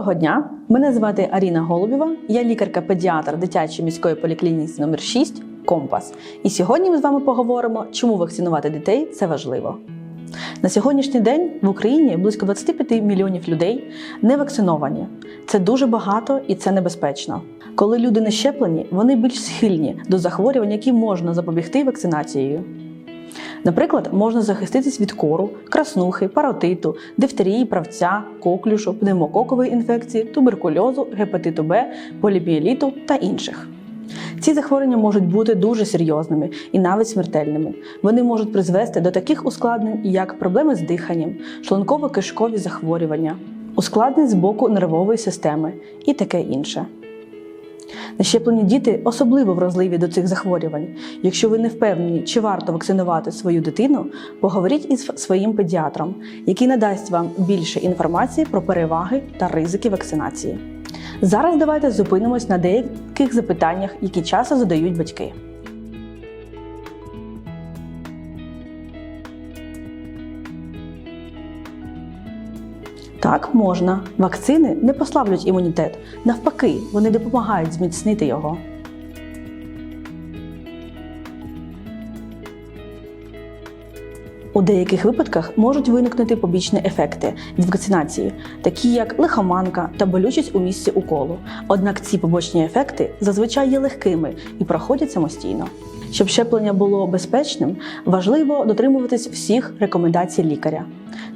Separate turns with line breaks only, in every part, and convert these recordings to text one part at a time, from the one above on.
Доброго дня! Мене звати Аріна Голубєва, я лікарка-педіатр дитячої міської поліклініки номер 6 Компас. І сьогодні ми з вами поговоримо, чому вакцинувати дітей це важливо. На сьогоднішній день в Україні близько 25 мільйонів людей не вакциновані. Це дуже багато і це небезпечно. Коли люди не щеплені, вони більш схильні до захворювань, які можна запобігти вакцинацією. Наприклад, можна захиститись від кору, краснухи, паротиту, дифтерії, правця, коклюшу, пневмококової інфекції, туберкульозу, гепатиту Б, поліміеліту та інших. Ці захворювання можуть бути дуже серйозними і навіть смертельними. Вони можуть призвести до таких ускладнень, як проблеми з диханням, шлунково-кишкові захворювання, ускладнень з боку нервової системи і таке інше. Нещеплені діти особливо вразливі до цих захворювань. Якщо ви не впевнені, чи варто вакцинувати свою дитину, поговоріть із своїм педіатром, який надасть вам більше інформації про переваги та ризики вакцинації. Зараз давайте зупинимось на деяких запитаннях, які часто задають батьки. Так, можна. Вакцини не послаблюють імунітет. Навпаки, вони допомагають зміцнити його. У деяких випадках можуть виникнути побічні ефекти від вакцинації, такі як лихоманка та болючість у місці уколу. Однак ці побочні ефекти зазвичай є легкими і проходять самостійно. Щоб щеплення було безпечним, важливо дотримуватись всіх рекомендацій лікаря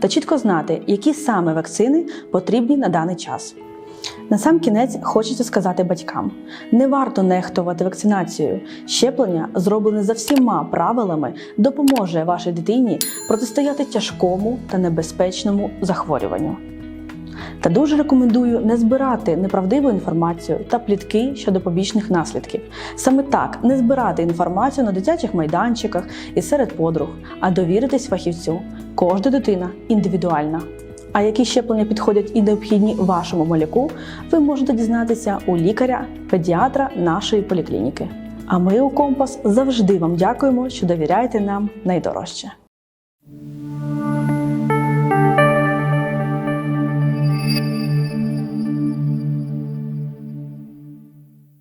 та чітко знати, які саме вакцини потрібні на даний час. На сам кінець хочеться сказати батькам: не варто нехтувати вакцинацією. Щеплення, зроблене за всіма правилами, допоможе вашій дитині протистояти тяжкому та небезпечному захворюванню. Та дуже рекомендую не збирати неправдиву інформацію та плітки щодо побічних наслідків. Саме так не збирати інформацію на дитячих майданчиках і серед подруг, а довіритись фахівцю. Кожна дитина індивідуальна. А які щеплення підходять і необхідні вашому малюку, ви можете дізнатися у лікаря, педіатра нашої поліклініки. А ми у Компас завжди вам дякуємо, що довіряєте нам найдорожче.